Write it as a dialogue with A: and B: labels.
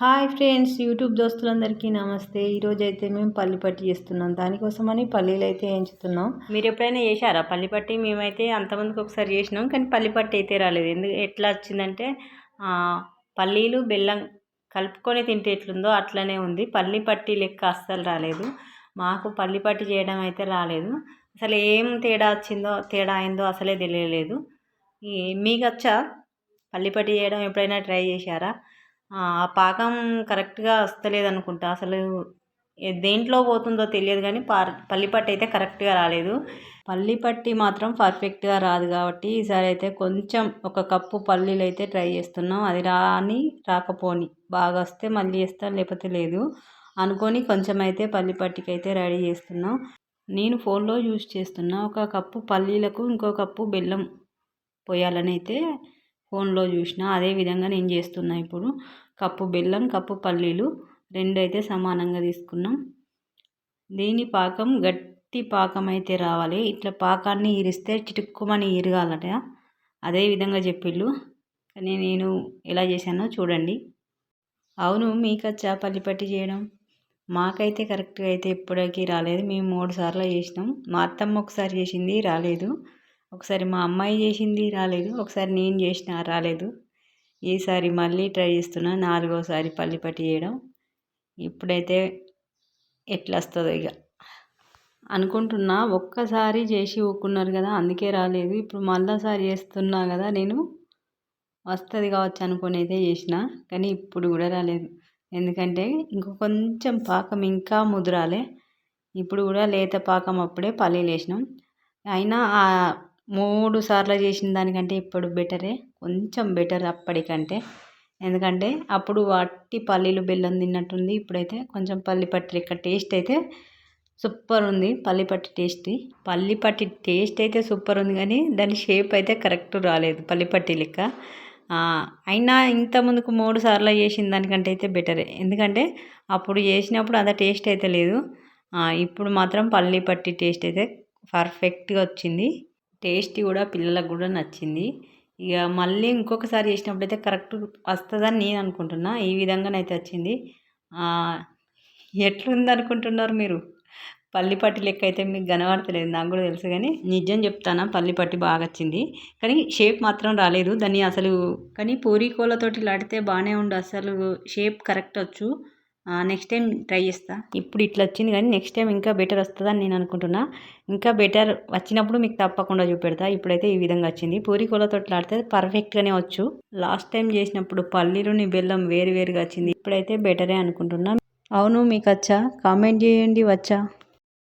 A: Hi friends YouTube దోస్తులందరికీ నమస్తే. ఈరోజు అయితే మేము పల్లిపట్టి చేస్తున్నాం. దానికోసమని పల్లీలు అయితే ఎంచుతున్నాం.
B: మీరు ఎప్పుడైనా చేశారా పల్లిపట్టి మేమైతే అంతమందికి ఒకసారి చేసినాం కానీ పల్లిపట్టి అయితే రాలేదు. ఎందుకు ఎట్లా వచ్చిందంటే పల్లీలు బెల్లం కలుపుకొని తింటే ఎట్లుందో అట్లనే ఉంది. పల్లిపట్టి లెక్క అస్సలు రాలేదు. మాకు పల్లిపట్టి చేయడం అయితే రాలేదు. అసలు ఏం తేడా వచ్చిందో తేడా అయిందో అసలే తెలియలేదు. మీకు వచ్చా పల్లిపట్టి చేయడం ఎప్పుడైనా ట్రై చేశారా? ఆ పాకం కరెక్ట్గా వస్తలేదు అనుకుంటా అసలు దేంట్లో పోతుందో తెలియదు కానీ పార్ పల్లిపట్టు అయితే కరెక్ట్గా రాలేదు.
A: పల్లి పట్టి మాత్రం పర్ఫెక్ట్గా రాదు కాబట్టి ఈసారి అయితే కొంచెం ఒక కప్పు పల్లీలు అయితే ట్రై చేస్తున్నాం. అది రాని రాకపోని. బాగా వస్తే మళ్ళీ వేస్తాను లేకపోతే లేదు అనుకొని కొంచెం అయితే పల్లి పట్టికి అయితే రెడీ చేస్తున్నాం. నేను ఫోన్లో యూజ్ చేస్తున్నా ఒక కప్పు పల్లీలకు ఇంకో కప్పు బెల్లం పోయాలని అయితే ఫోన్లో చూసిన అదే విధంగా నేను చేస్తున్నా ఇప్పుడు. కప్పు బెల్లం కప్పు పల్లీలు రెండు అయితే సమానంగా తీసుకున్నాం. దీని పాకం గట్టి పాకం అయితే రావాలి. ఇట్లా పాకాన్ని ఇరిస్తే చిటుక్కుమని ఇరగాలట. అదే విధంగా చెప్పిళ్ళు. కానీ నేను ఎలా చేశానో చూడండి. అవును మీకు వచ్చా పల్లిపట్టి చేయడం? మాకైతే కరెక్ట్గా అయితే ఎప్పటికీ రాలేదు. మేము మూడు సార్లు చేసినాం. మా అత్తమ్మ ఒకసారి చేసింది రాలేదు. ఒకసారి మా అమ్మాయి చేసింది రాలేదు ఒకసారి నేను చేసిన రాలేదు. ఈసారి మళ్ళీ ట్రై చేస్తున్నా నాలుగోసారి పల్లిపట్టి చేయడం. ఇప్పుడైతే ఎట్లా వస్తుందో ఇక అనుకుంటున్నా ఒక్కసారి చేసి ఊకున్నారు కదా అందుకే రాలేదు. ఇప్పుడు మళ్ళాసారి చేస్తున్నా కదా నేను వస్తుంది కావచ్చు అనుకుని అయితే చేసిన కానీ ఇప్పుడు కూడా రాలేదు. ఎందుకంటే ఇంకో కొంచెం పాకం ఇంకా ముదురాలే. ఇప్పుడు కూడా లేత పాకం అప్పుడే పల్లీలు వేసినాం. అయినా ఆ మూడు సార్లు చేసిన దానికంటే ఇప్పుడు బెటరే కొంచెం బెటర్ అప్పటికంటే. ఎందుకంటే అప్పుడు వట్టి పల్లీలు బెల్లం తిన్నట్టుంది ఇప్పుడైతే కొంచెం పల్లి పట్టి టేస్ట్ అయితే సూపర్ ఉంది. పల్లి పట్టి టేస్ట్. పల్లి పట్టి టేస్ట్ అయితే సూపర్ ఉంది కానీ దాని షేప్ అయితే కరెక్ట్ రాలేదు పల్లి పట్టి లెక్క. అయినా ఇంత ముందుకు మూడు సార్లు చేసిన దానికంటే అయితే బెటరే. ఎందుకంటే అప్పుడు చేసినప్పుడు అంత టేస్ట్ అయితే లేదు. ఇప్పుడు మాత్రం పల్లి పట్టి టేస్ట్ అయితే పర్ఫెక్ట్గా వచ్చింది. టేస్ట్ కూడా పిల్లలకు కూడా నచ్చింది. ఇక మళ్ళీ ఇంకొకసారి చేసినప్పుడు అయితే కరెక్ట్ వస్తుందని నేను అనుకుంటున్నా. ఈ విధంగానైతే వచ్చింది. ఎట్లుంది అనుకుంటున్నారు మీరు? పల్లిపట్టి లెక్క అయితే మీకు కనబడతలేదు. నాకు కూడా తెలుసు కానీ నిజం చెప్తానా? పల్లి పట్టి బాగా వచ్చింది. కానీ షేప్ మాత్రం రాలేదు. దాన్ని అసలు కానీ పూరీ కోలతోటి లాడితే బాగానే ఉండు. అసలు షేప్ కరెక్ట్ వచ్చు. నెక్స్ట్ టైం ట్రై చేస్తా. ఇప్పుడు ఇట్లా వచ్చింది కానీ నెక్స్ట్ టైం ఇంకా బెటర్ వస్తుందని నేను అనుకుంటున్నా. ఇంకా బెటర్ వచ్చినప్పుడు మీకు తప్పకుండా చూపెడతా. ఇప్పుడైతే ఈ విధంగా వచ్చింది. పూరి కోలతోటి పర్ఫెక్ట్గానే వచ్చు. లాస్ట్ టైం చేసినప్పుడు పల్లీలుని బెల్లం వేరు వేరుగా వచ్చింది. ఇప్పుడైతే బెటరే అనుకుంటున్నా. అవును మీకు వచ్చా కామెంట్ చేయండి వచ్చా?